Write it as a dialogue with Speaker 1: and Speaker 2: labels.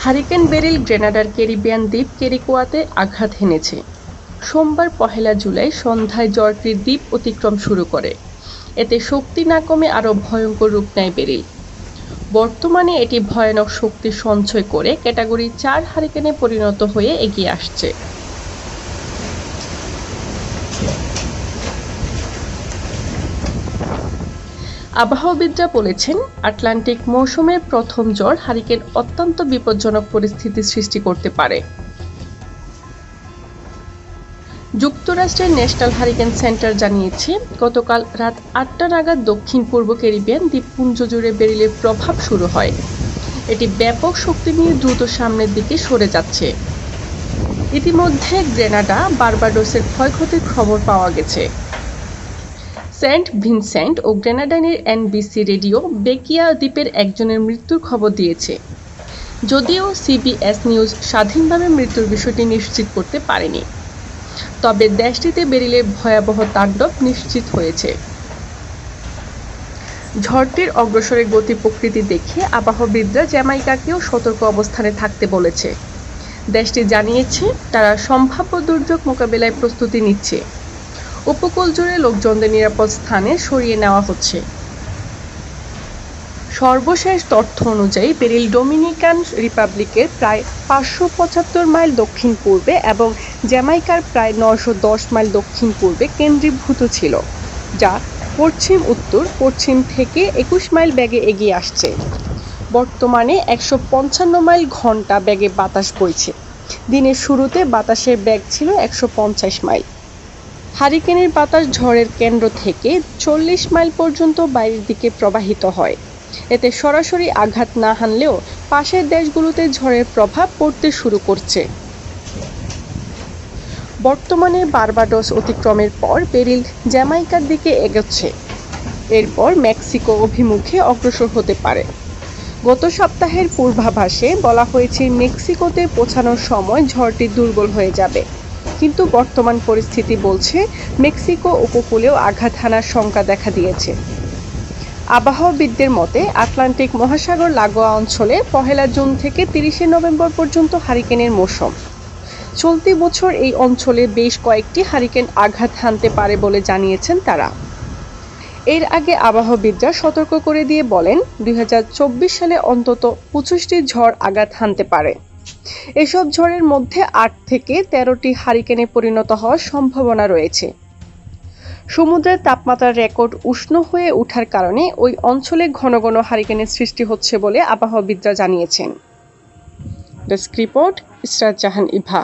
Speaker 1: Hurricane beryl গ্রেনাডার Caribbean দ্বীপ কেরিকোয়াতে আঘাত হেনেছে। সোমবার পহেলা জুলাই সন্ধ্যায় জ্বরটির দ্বীপ অতিক্রম শুরু করে। এতে শক্তি না কমে আরও ভয়ঙ্কর রূপ নেয় বেরিল। বর্তমানে এটি ভয়ানক শক্তি সঞ্চয় করে ক্যাটাগরি চার হারিকেনে পরিণত হয়ে এগিয়ে আসছে। আবহাওয়াবিদরা বলেছেন, আটলান্টিক মৌসুমের প্রথম জ্বর হারিকেন অত্যন্ত বিপজ্জনক পরিস্থিতি সৃষ্টি করতে পারে। যুক্তরাষ্ট্রের ন্যাশনাল হারিকেন সেন্টার জানিয়েছে, গতকাল রাত আটটা নাগাদ দক্ষিণ পূর্ব ক্যারিবিয়ান দ্বীপপুঞ্জ জুড়ে বেরিলের প্রভাব শুরু হয়। এটি ব্যাপক শক্তি নিয়ে দ্রুত সামনের দিকে সরে যাচ্ছে। ইতিমধ্যে গ্রেনাডা বারবাডোসের ক্ষয়ক্ষতির খবর পাওয়া গেছে। সেন্ট ভিনসেন্ট ও গ্রেনাডানের এনবিসি রেডিও বেকিয়া দ্বীপের একজনের মৃত্যুর খবর দিয়েছে। যদিও সিবিএস নিউজ স্বাধীনভাবে মৃত্যুর বিষয়টি নিশ্চিত করতে পারেনি। তবে দেশটিতে বেরিলে ভয়াবহ তাণ্ডব নিশ্চিত হয়েছে। ঝড়টির অগ্রসরের গতি প্রকৃতি দেখে আবহাওয়াবিদরা জ্যামাইকাকেও সতর্ক অবস্থানে থাকতে বলেছে। দেশটি জানিয়েছে, তারা সম্ভাব্য দুর্যোগ মোকাবেলায় প্রস্তুতি নিচ্ছে। উপকূল জুড়ে লোকজনদের নিরাপদ স্থানে সরিয়ে নেওয়া হচ্ছে। সর্বশেষ তথ্য অনুযায়ী, বেরিল ডোমিনিকান রিপাবলিকের প্রায় পাঁচশো পঁচাত্তর মাইল দক্ষিণ পূর্বে এবং জ্যামাইকার প্রায় নশো দশ মাইল দক্ষিণ পূর্বে কেন্দ্রীভূত ছিল, যা পশ্চিম উত্তর পশ্চিম থেকে একুশ মাইল বেগে এগিয়ে আসছে। বর্তমানে একশো পঞ্চান্ন মাইল ঘণ্টা বেগে বাতাস বইছে। দিনের শুরুতে বাতাসের বেগ ছিল একশো পঞ্চাশ মাইল। হারিকেনের বাতাস ঝড়ের কেন্দ্র থেকে চল্লিশ মাইল পর্যন্ত বাইরের দিকে প্রবাহিত হয়। এতে সরাসরি আঘাত না হানলেও পাশের দেশগুলোতে ঝড়ের প্রভাব পড়তে শুরু করছে। বর্তমানে বারবাডোস অতিক্রমের পর বেরিল জ্যামাইকার দিকে এগোচ্ছে। এরপর মেক্সিকো অভিমুখে অগ্রসর হতে পারে। গত সপ্তাহের পূর্বাভাসে বলা হয়েছে, মেক্সিকোতে পৌঁছানোর সময় ঝড়টি দুর্বল হয়ে যাবে। কিন্তু বর্তমান পরিস্থিতি বলছে মেক্সিকো উপকূলেও আঘাত হানার শঙ্কা দেখা দিয়েছে। আবহাওয়াবিদদের মতে, আটলান্টিক মহাসাগর লাগোয়া অঞ্চলে পহেলা জুন থেকে তিরিশে নভেম্বর পর্যন্ত হারিকেনের মৌসুম। চলতি বছর এই অঞ্চলে বেশ কয়েকটি হারিকেন আঘাত হানতে পারে বলে জানিয়েছেন তারা। এর আগে আবহাওয়াবিদরা সতর্ক করে দিয়ে বলেন, দুই হাজার চব্বিশ সালে অন্তত পঁচিশটি ঝড় আঘাত হানতে পারে। এসব ঝড়ের মধ্যে আট থেকে তেরোটি হারিকেনে পরিণত হওয়ার সম্ভাবনা রয়েছে। সমুদ্রের তাপমাত্রার রেকর্ড উষ্ণ হয়ে ওঠার কারণে ওই অঞ্চলে ঘন ঘন হারিকেনের সৃষ্টি হচ্ছে বলে আবহাওয়াবিদরা জানিয়েছেন। Desk report Israt Jahan Eva.